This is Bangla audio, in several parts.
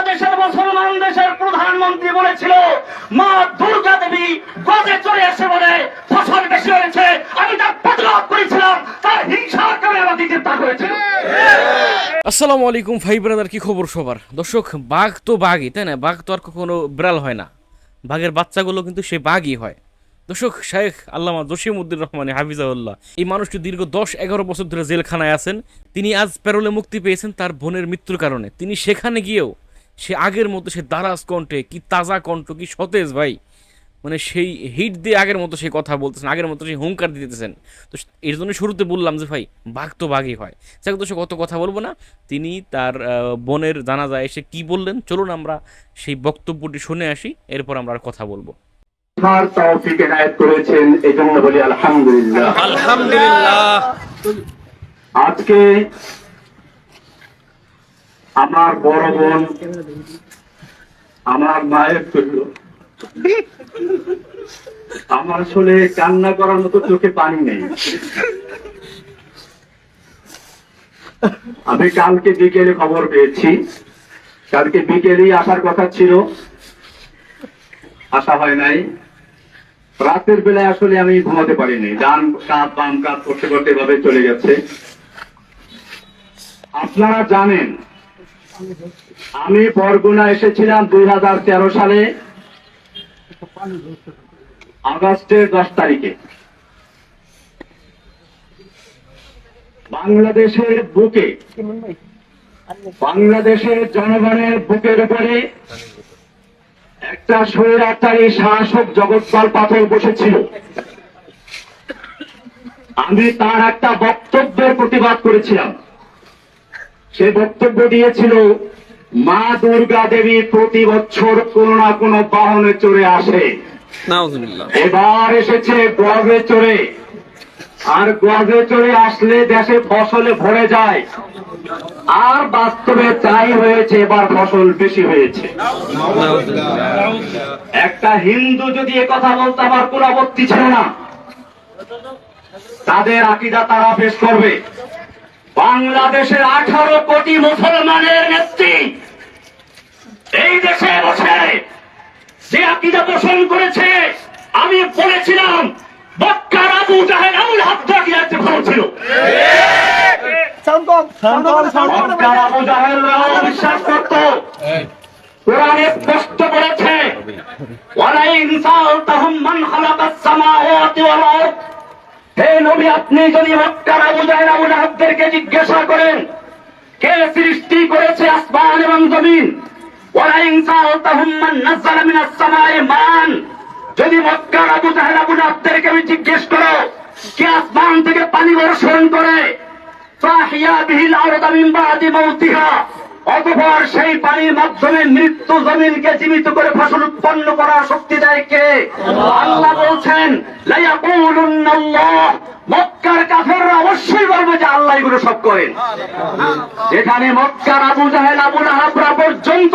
বাংলাদেশের মুসলমান দেশের প্রধানমন্ত্রী বলেছিল, মা দুর্গা দেবী গজে চলে এসে বলে ফসল বেশি হয়েছে। আমি তার প্রতিরোধ করেছিলাম, তার হিংসার কারণে আমাকে গ্রেপ্তার করেছিল আসসালামু আলাইকুম ভাই ব্রাদার, কি খবর সবার? দর্শক, বাঘ তো বাঘই, তাই না? বাঘ তো আর কখনো বিড়াল হয় না। বাঘের বাচ্চাগুলো কিন্তু সে বাঘই হয়। দর্শক শেখ আল্লামা জসিমউদ্দিন রহমান হাফিজাউল্লাহ এই মানুষটি দীর্ঘ দশ এগারো বছর ধরে জেলখানায় আছেন। তিনি আজ প্যারোলে মুক্তি পেয়েছেন তার বোনের মৃত্যুর কারণে। তিনি সেখানে গিয়েও সে আগের মতো সে দারাজ কণ্ঠে কি তাজা কণ্ঠ কি সতেজ ভাই। মানে সেই হিট দিয়ে আগের মতো সে কথা বলতেছেন আগের মতো সেই হুঙ্কার দিতেছেন। তো এর জন্য শুরুতে বললাম যে ভাই বাঘ তো বাঘই হয়। যাক তো সে কত কথা বলব না। তিনি তার বোনের জানাজায় এসে কি বললেন চলুন আমরা সেই বক্তব্যটি শুনে আসি এরপর আমরা আর কথা বলব। তৌফিক এনায়েত করেছেন এই বলি আলহামদুলিল্লাহ। আলহামদুলিল্লাহ। আজকে আমার বড় বোন, আমার মায়ের তুল্য আমার আসলে কান্না করার মতো চোখে পানি নেই। আমি কালকে বিকেলে খবর পেয়েছি। কালকে বিকেলেই আসার কথা ছিল। আসা হয় নাই। রাতের বেলায় আসলে আমি ঘুমাতে পারিনি। ডান কাঁধ, বাম কাঁধ করতে করতে এভাবে চলে গেছে। আপনারা জানেন আমি বরগুনা এসেছিলাম দুই হাজার তেরো সালে। আগস্টের দশ তারিখে। বাংলাদেশের বুকে, বাংলাদেশের জনগণের বুকের উপরে একটা স্বৈরাচারী শাসক জগৎপাল পাথর বসেছিল। আমি তার একটা বক্তব্যের প্রতিবাদ করেছিলাম। সে বক্তব্য দিয়েছিল মা দুর্গা দেবী প্রতি বছর কোনো না কোনো বাহনে চড়ে আসে। এবার এসেছে গজে চড়ে। আর গজে চড়ে আসলে দেশে ফসলে ভরে যায়। আর বাস্তবে তাই হয়েছে এবার ফসল বেশি হয়েছে। একটা হিন্দু যদি কথা বলতে আমার কোন আপত্তি ছিল না তাদের আকিদা তারা পেশ করবে। বাংলাদেশের আঠারো কোটি মুসলমানের নেত্রী। এই দেশে বসে যে আকিদা পোষণ করেছে আমি বলেছিলাম বক্কার আবু জাহেদ আবুল ভালো ছিল। বক্কার আবু জাহেদরাও বিশ্বাস করত। কোরআনে স্পষ্ট সালতাহুম মান খালাকাস সামাওয়াতি ওয়াল আরদ। হে নবী, আপনি যদি মক্কার আবু জাহেল আবু লাহাবদেরকে জিজ্ঞাসা করেন, কে সৃষ্টি করেছে আসমান এবং জমিন? ওয়ালাইন সালতাহুম মান নাযালা মিনাস সামাই মান। যদি মক্কার আবু জাহেল আবু লাহাবদেরকে আমি জিজ্ঞেস করো, কে আসমান থেকে পানি বর্ষণ করে? ফাহিয়া বিহিল আরদ মিন বাদি মাউতিহা। অতঃপর সেই পানির মাধ্যমে মৃত্যু জমিনকে জীবিত করে ফসল উৎপন্ন করার শক্তি দেয় কে? আল্লাহ বলছেন মক্কার কাফেররা অবশ্যই বলবে যে আল্লাহ এগুলো সব করেন। যেখানে মক্কার আবু জাহেল, আবু আহাবরা পর্যন্ত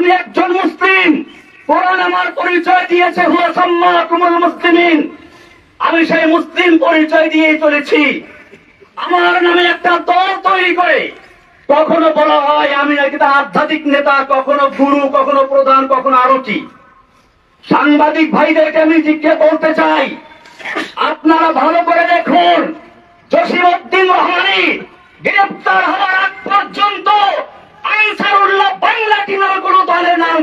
আমি একজন মুসলিম। কোরআন আমার পরিচয় দিয়েছে মুসলিমিন। আমি সেই মুসলিম পরিচয় দিয়ে চলেছি। আমার নামে একটা দল তৈরি করে। কখনো বলা হয় আমি একটা আধ্যাত্মিক নেতা, কখনো গুরু, কখনো প্রধান, কখনো আরও কি। সাংবাদিক ভাইদেরকে আমি জিজ্ঞেস করতে চাই, আপনারা ভালো করে দেখুন, জসিমউদ্দিন রহমানি গ্রেপ্তার হওয়ার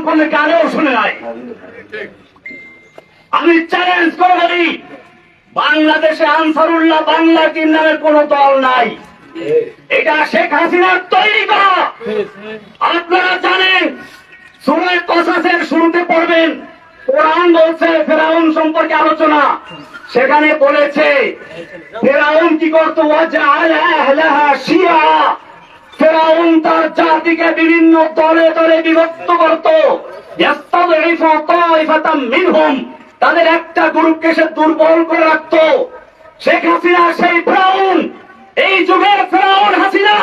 করলে কানেও শুনে নাই। আমি চ্যালেঞ্জ করে বলি, বাংলাদেশে আনসারুল্লাহ বাংলা টিম নামের কোন দল নাই। এটা শেখ হাসিনার তৈরি করা। আপনারা জানেন সুরের কসাসের শুরুতে পড়বেন, কোরআন বলছে ফেরাউন সম্পর্কে আলোচনা। সেখানে বলেছে, ফেরাউন কি করতো? ওয়াজআলা আহলাহা শিয়া ফেরাউন তার জাতিকে বিভিন্ন দলে দলে বিভক্ত করত। তাদের একটা গ্রুপকে সে দুর্বল করে রাখতো। শেখ হাসিনা, সেই ফেরাউন। এই যুগের ফেরাউন হাসিনা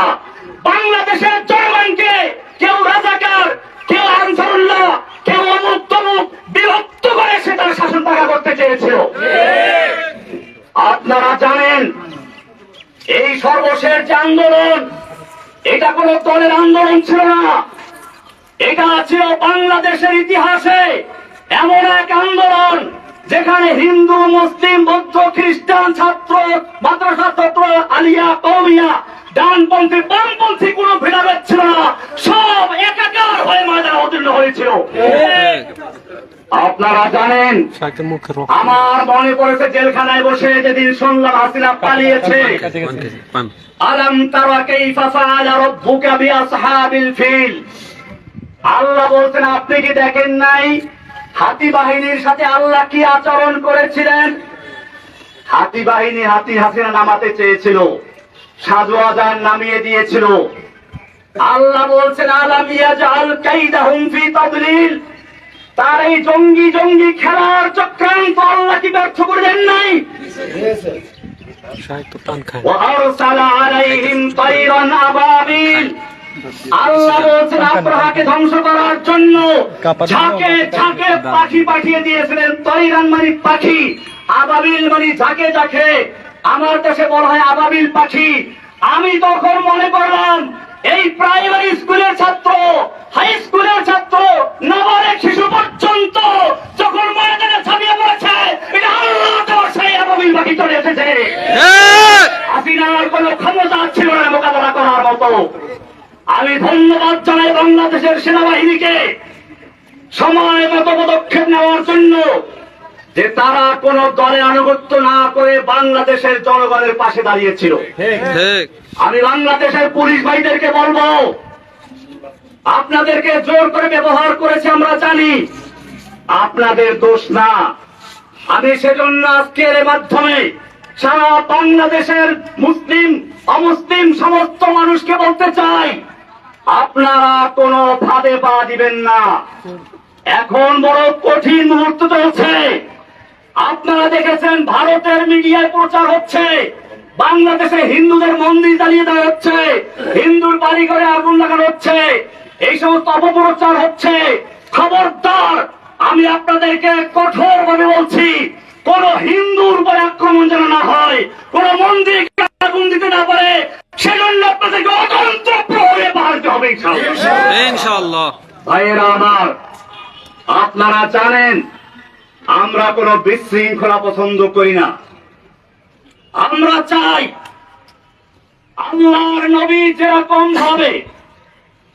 বাংলাদেশের জনগণকে কেউ রাজাকার, কেউ আনসারুল্লাহ, কেউ অমুক তমুক বিভক্ত করে সে তার শাসন পাকা করতে চেয়েছিল। আপনারা জানেন, এই সর্বশেষ যে আন্দোলন এটা কোন দলের আন্দোলন ছিল না। এটা ছিল বাংলাদেশের ইতিহাসে এমন এক আন্দোলন যেখানে হিন্দু মুসলিম বৌদ্ধ খ্রিস্টান ছাত্র মাদ্রাসা ছাত্র আলিয়া কৌমিয়া ডানপন্থী বামপন্থী কোন ভেদাভেদ ছিল না। সব একাকার হয়ে ময়দানে অতীর্ণ হয়েছিল। আপনারা জানেন আমার মনে পড়েছে জেলখানায় বসে যেদিন শুনলাম হাসিনা পালিয়েছে। আলম তারা কাইফা ফাআলা রাব্বুকা বিআসহাবিল ফিল। আল্লাহ বলছেন, আপনি কি দেখেন নাই হাতি বাহিনীর সাথে আল্লাহ কি আচরণ করেছিলেন? হাতি বাহিনী হাতি হাসিনা নামাতে চেয়েছিল সাজু আজান নামিয়ে দিয়েছিল। আল্লাহ বলছেন, আলাম ইয়াজআল কাইদাহুম ফি তাদলিল। তার এই জঙ্গি জঙ্গি খেলার চক্রান্ত আল্লাহ কি ব্যর্থ করে দেন নাই ধ্বংস করার জন্য পাখি পাঠিয়ে দিয়েছিলেন। মানে পাখি আবাবিল মানে ঝাঁকে ঝাঁকে। আমার দেশে বলা হয় আবাবিল পাখি। আমি তখন মনে করলাম এই প্রাইমারি স্কুলের ছাত্র হাই স্কুলের ছাত্র নাবালেক শিশু পর্যন্ত যখন ময়দানে ছাপিয়ে পড়েছে এটা আল্লাহ তোমার সেই আবাবিল পাখি চলে এসেছে। হাসিনার কোন ক্ষমতা ছিল না মোকাবেলা করার মতো। আমি ধন্যবাদ জানাই বাংলাদেশের সেনাবাহিনীকে সময় মতো পদক্ষেপ নেওয়ার জন্য যে তারা কোন দলে আনুগত্য না করে বাংলাদেশের জনগণের পাশে দাঁড়িয়েছিল। আমি বাংলাদেশের পুলিশ ভাইদেরকে বলব আপনাদেরকে জোর করে ব্যবহার করেছে, আমরা জানি। আপনাদের দোষ না। আমি সেজন্য আজকের মাধ্যমে সারা বাংলাদেশের মুসলিম, অমুসলিম সমস্ত মানুষকে বলতে চাই, আপনারা কোনো ফাঁদে পা দিবেন না। এখন বড় কঠিন মুহূর্ত চলছে। আপনারা দেখেছেন, ভারতের মিডিয়ায় প্রচার হচ্ছে। বাংলাদেশে হিন্দুদের মন্দির জ্বালিয়ে দেওয়া হচ্ছে। হিন্দুর বাড়ি ঘরে আগুন লাগানো হচ্ছে। এই সমস্ত অপপ্রচার হচ্ছে। খবরদার আমি আপনাদেরকে কঠোর ভাবে বলছি কোন হিন্দুর উপরে আক্রমণ যেন না হয় কোন মন্দির আগুন দিতে না পারে সেজন্য আপনাদেরকে অতন্ত্র প্রহরে বাড়তে হবে। ইনশাআল্লাহ। ভাইয়েরা আমার আপনারা জানেন আমরা কোন বিশৃঙ্খলা পছন্দ করি না। আমরা চাই আল্লাহর নবী যেরকম ভাবে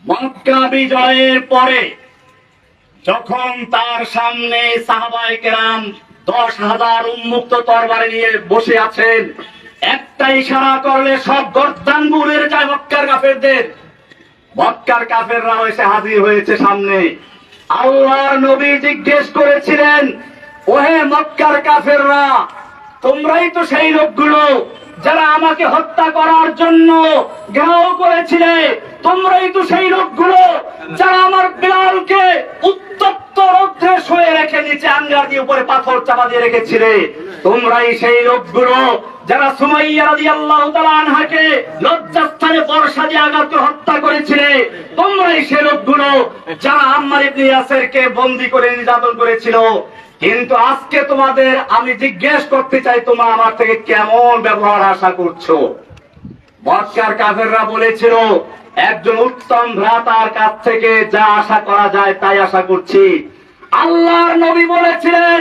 মক্কা বিজয়ের পরে যখন তার সামনে সাহাবাই কেরাম দশ হাজার উন্মুক্ত তরবারে নিয়ে বসে আছেন একটা ইশারা করলে সব গর্দান বুড়ের যায় মক্কার কাফেরদের। মক্কার কাফেররা এসে হাজির হয়েছে সামনে। আল্লাহর নবী জিজ্ঞেস করেছিলেন, ওহে মক্কার কাফেররা, তোমরাই তো সেই লোকগুলো যারা আমাকে হত্যা করার জন্য ঘেরাও করেছিলে। তোমরাই তো সেই লোকগুলো যারা আমার বিলালকে উত্তপ্ত রৌদ্রে শুয়ে রেখে নিচে আঙ্গার দিয়ে উপরে পাথর চাপা দিয়ে রেখেছিলে। তোমরাই সেই লোকগুলো যারা সুমাইয়া রাদিয়াল্লাহু তাআলা আনহাকে লজ্জাস্থানে বর্ষা দিয়ে আঘাত হত্যা করেছিলে, তোমরাই সেই লোকগুলো যারা আম্মার ইবনে ইয়াসিরকে বন্দী করে নির্যাতন করেছিল। কিন্তু আজকে তোমাদের আমি জিজ্ঞেস করতে চাই, তোমরা আমার থেকে কেমন ব্যবহার আশা করছ? মক্কার কাফেররা বলেছিল, একজন উত্তম ভ্রাতার কাছ থেকে যা আশা করা যায় তাই আশা করছি। আল্লাহর নবী বলেছিলেন,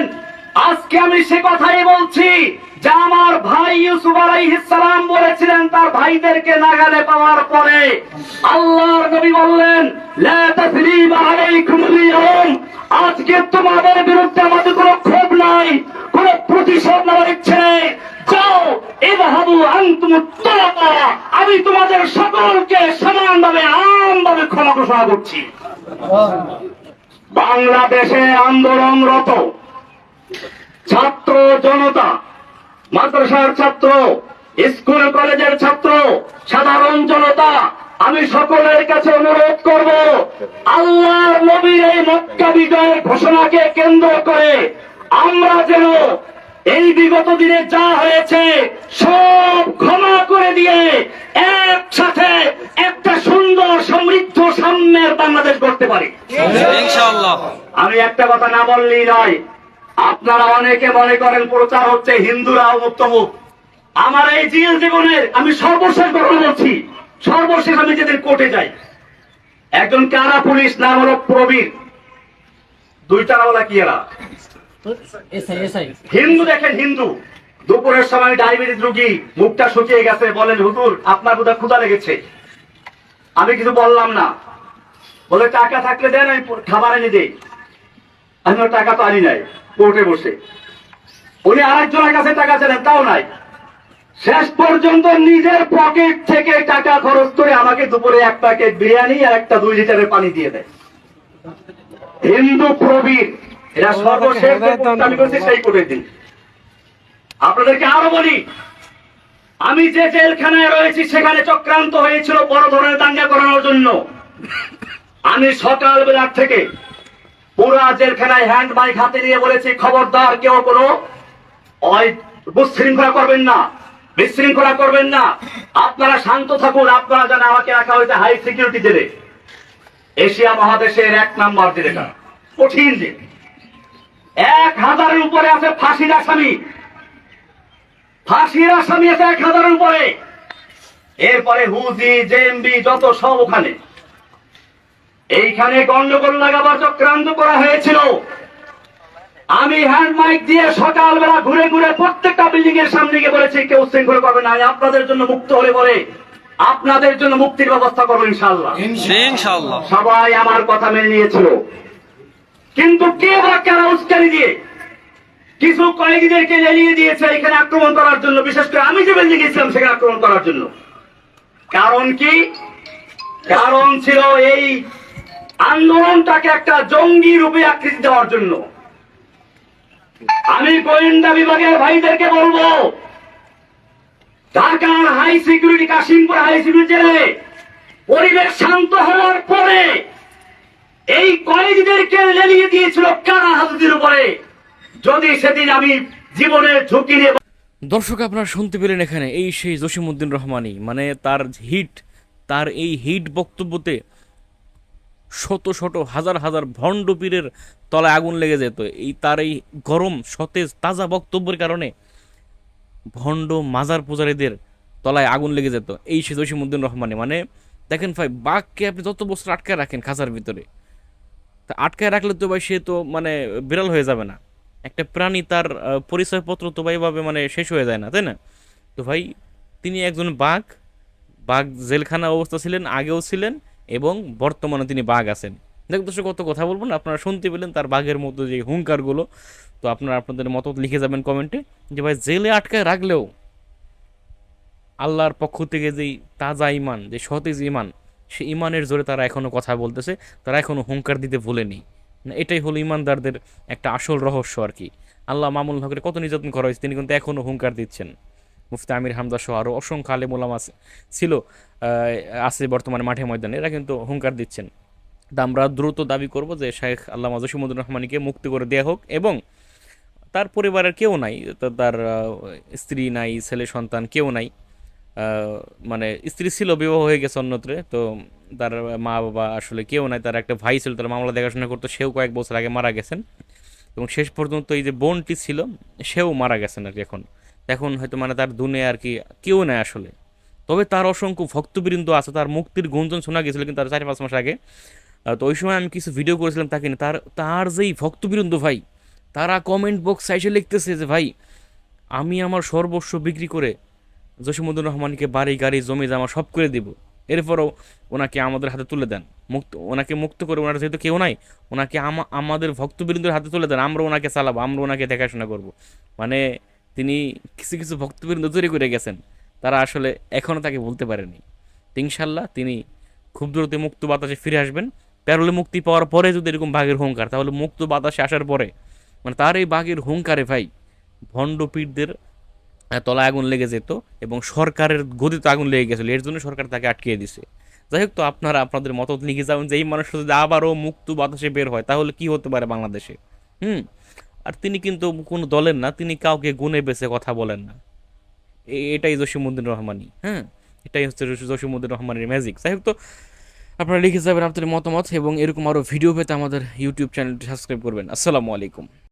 আজকে আমি সে কথাই বলছি যে আমার ভাই ইউসুফ আলাইহিস সালাম বলেছিলেন তার ভাইদেরকে নাগালে পাওয়ার পরে। আল্লাহর নবী বললেন, লা তাসরিবা আলাইকুমুল ইয়াউম আজকে তোমাদের বিরুদ্ধে আমাদের কোনো ক্ষোভ নাই, কোনো প্রতিশোধ নেওয়ার ইচ্ছে নেই। আমি তোমাদের সকলকে সমানভাবে আমভাবে ক্ষমা ঘোষণা করছি। বাংলাদেশে আন্দোলনরত ছাত্র জনতা, মাদ্রাসার ছাত্র, স্কুল, কলেজের ছাত্র, সাধারণ জনতা, আমি সকলের কাছে অনুরোধ করব আল্লাহ নবীর এই মক্কা বিজয়ের ঘোষণাকে কেন্দ্র করে আমরা যেন এই বিগত দিনে যা হয়েছে সব ক্ষমা করে দিয়ে একসাথে একটা সুন্দর সমৃদ্ধ সাম্যের বাংলাদেশ করতে পারি। আমি একটা কথা না বললেই নয় আপনারা অনেকে মনে করেন প্রচার হচ্ছে হিন্দুরা মুক্তমুখ আমার এই জিএল জীবনের আমি সর্বশেষ ঘটনা বলছি সর্বশেষ আমি যেদিন কোর্টে যাই। একজন কারা পুলিশ নাম হলো প্রবীর। দুই তারাওয়ালা কি এরা? হিন্দু দেখেন, হিন্দু। দুপুরের সময় ডায়াবেটিস রুগী মুখটা শুকিয়ে গেছে। বলেন হুতুর আপনার বোধহয় ক্ষুধা লেগেছে। আমি কিছু বললাম না। বলে, টাকা থাকলে দেন, আমি খাবার এনে দিই। আমি টাকা তো আনি নাই, কোর্টে বসে। উনি আরেকজনের কাছে টাকা চাইলেন, তাও নাই। শেষ পর্যন্ত নিজের পকেট থেকে টাকা খরচ করে আমাকে দুপুরে এক প্যাকেট বিরিয়ানি আর একটা দুই লিটারের পানি দিয়ে দেয়। হিন্দু প্রবীর এরা সর্বশেষ আমি করছি সেই কোর্টের দিন আপনাদেরকে আরও বলি আমি যে জেলখানায় রয়েছি সেখানে চক্রান্ত হয়েছিল বড় ধরনের দাঙ্গা করানোর জন্য। আমি সকালবেলার থেকে পুরা জেলখানায় হ্যান্ড মাইক হাতে নিয়ে বলেছি খবরদার কেউ কোনো বিশৃঙ্খলা করবেন না বিশৃঙ্খলা করবেন না। আপনারা শান্ত থাকুন আপনারা জানেন আমাকে রাখা হয়েছে হাই সিকিউরিটি জেলে। এশিয়া মহাদেশের এক নাম্বার জেলেটা কঠিন জেল। এক হাজারের উপরে আছে ফাঁসির আসামি। ফাঁসির আসামি আছে এক হাজারের উপরে। এরপরে হুজি জেএমবি যত সব ওখানে। এইখানে গন্ডগোল লাগাবার চক্রান্ত করা হয়েছিল। আমি হ্যান্ড মাইক দিয়ে সকালবেলা ঘুরে ঘুরে প্রত্যেকটা বিল্ডিং এর সামনে গিয়ে বলেছি কেউ শৃঙ্খলা করবে না আপনাদের জন্য মুক্ত হলে বলে আপনাদের জন্য মুক্তির ব্যবস্থা করব ইনশাল্লাহ সবাই আমার কথা মেনে নিয়েছিল। কিন্তু কে বা কারা উস্কানি দিয়ে? কিছু কয়েদিদেরকে জ্বালিয়ে দিয়েছে এখানে আক্রমণ করার জন্য, বিশেষ করে আমি যে বিল্ডিং গেছিলাম সেখানে আক্রমণ করার জন্য। কারণ কি? কারণ ছিল এই আন্দোলনটাকে একটা জঙ্গি রূপে আকৃতি দেওয়ার জন্য। আমি গোয়েন্দা বিভাগের ভাইদেরকে বলব, ঢাকার high security Kashimpur high security জেলে পরিবেশ শান্ত হওয়ার পরে এই কয়েদিদেরকে লেলিয়ে দিয়েছিল কারা হাজুদের উপরে? যদি সেদিন আমি জীবনের ঝুঁকি নিয়ে দর্শক, আপনারা শুনতে পেলেন এখানে এই সেই জসিমউদ্দিন রহমানি মানে তার হিট, তার এই হিট বক্তব্যতে শত শত, হাজার হাজার ভণ্ড পীরের তলায় আগুন লেগে যেত। এই তার এই গরম, সতেজ, তাজা বক্তব্যের কারণে ভণ্ড মাজার পূজারীদের তলায় আগুন লেগে যেত। এই সে জসিমউদ্দিন রহমানি মানে দেখেন ভাই, বাঘকে আপনি যত বছর আটকে রাখেন খাঁচার ভিতরে তা আটকায় রাখলে তো ভাই সে তো মানে বিড়াল হয়ে যাবে না। একটা প্রাণী তার পরিচয়পত্র তো ভাই ভাবে মানে শেষ হয়ে যায় না, তাই না? তো ভাই তিনি একজন বাঘ বাঘ জেলখানা অবস্থা ছিলেন, আগেও ছিলেন এবং বর্তমানে তিনি বাঘ আছেন। দেখ দর্শক, কত কথা বলবেন আপনারা শুনতে পেলেন তার বাঘের মতো যে হুঙ্কারগুলো। তো আপনারা আপনাদের মত লিখে যাবেন কমেন্টে যে ভাই জেলে আটকায় রাখলেও আল্লাহর পক্ষ থেকে যেই তাজা ইমান যে সতেজ ইমান সে ইমানের জোরে তারা এখনও কথা বলতেছে, তারা এখনও হুঙ্কার দিতে ভুলেনি। এটাই হলো ইমানদারদের একটা আসল রহস্য আর কি। আল্লাহ মামুল হকের কত নির্যাতন করা হয়েছে, তিনি কিন্তু এখনও হুঙ্কার দিচ্ছেন। মুফতি আমির হামজা সহ আরও অসংখ্য আলেম ওলামা আছে- ছিল আছে বর্তমানে মাঠে ময়দানে, এরা কিন্তু হুঙ্কার দিচ্ছেন। তা আমরা দ্রুত দাবি করব যে শেখ আল্লাহ জসিমুদ্দিন রহমানিকে মুক্তি করে দেওয়া হোক এবং তার পরিবারের কেউ নাই তার স্ত্রী নাই, ছেলে সন্তান কেউ নাই। মানে স্ত্রী ছিল, বিবাহ হয়ে গেছে অন্যত্রে, তো তার মা বাবা আসলে কেউ নাই, তার একটা ভাই ছিল, তার মামলা দেখাশোনা করতো, সেও কয়েক বছর আগে মারা গেছেন। এবং শেষ পর্যন্ত এই যে বোনটি ছিল, সেও মারা গেছেন আর কি এখন। এখন হয়তো মানে তার দুনে আর কি কেউ নেই আসলে। তবে তার অসংখ্য ভক্তবৃন্দ আছে, তার মুক্তির গুঞ্জন শোনা গেছিল কিন্তু তার চার পাঁচ মাস আগে। তো ওই সময় আমি কিছু ভিডিও করেছিলাম তাকে নিয়ে। তার তার যেই ভক্তবৃন্দ ভাই, তারা কমেন্ট বক্সে এসে লিখতেছে যে, ভাই, আমি আমার সর্বস্ব বিক্রি করে জসিমুদ্দিন রহমানকে বাড়ি গাড়ি জমি জামা সব করে দিব। এরপরও ওনাকে আমাদের হাতে তুলে দেন। মুক্ত ওনাকে মুক্ত করে ওনার যেহেতু কেউ নাই ওনাকে আমা- আমাদের ভক্তবৃন্দের হাতে তুলে দেন। আমরা ওনাকে চালাবো আমরা ওনাকে দেখাশোনা করব। মানে তিনি কিছু কিছু ভক্তবৃন্দ তৈরি করে গেছেন। তারা আসলে এখনও তাকে বলতে পারেনি। ইনশাল্লাহ তিনি খুব দ্রুত মুক্ত বাতাসে ফিরে আসবেন। প্যারোলে মুক্তি পাওয়ার পরে যদি এরকম বাঘের হুঙ্কার তাহলে মুক্ত বাতাসে আসার পরে মানে তার এই বাঘের হুঙ্কারে ভাই ভণ্ড পীরদের আহ, তলায় আগুন লেগে যেত এবং সরকারের গদিতে আগুন লেগে গেছিল, এর জন্য সরকার তাকে আটকিয়ে দিছে। যাই হোক তো আপনারা, আপনাদের মত লিখে যাবেন যে এই মানুষটা যদি আবারও মুক্ত বাতাসে বের হয়, তাহলে কি হতে পারে বাংলাদেশে? হুম? আর তিনি কিন্তু কোনো দলের না, তিনি কাউকে গুনে বেছে কথা বলেন না। এটাই জসিমুদ্দিন রহমানি হ্যাঁ? এটাই হচ্ছে জসি- জসিমুদ্দিন রহমানের ম্যাজিক যাই হোক তো, আপনারা লিখে যাবেন আপনাদের মতামত এবং এরকম আরও ভিডিও পেতে আমাদের ইউটিউব চ্যানেলটি সাবস্ক্রাইব করবেন। আসসালামু আলাইকুম।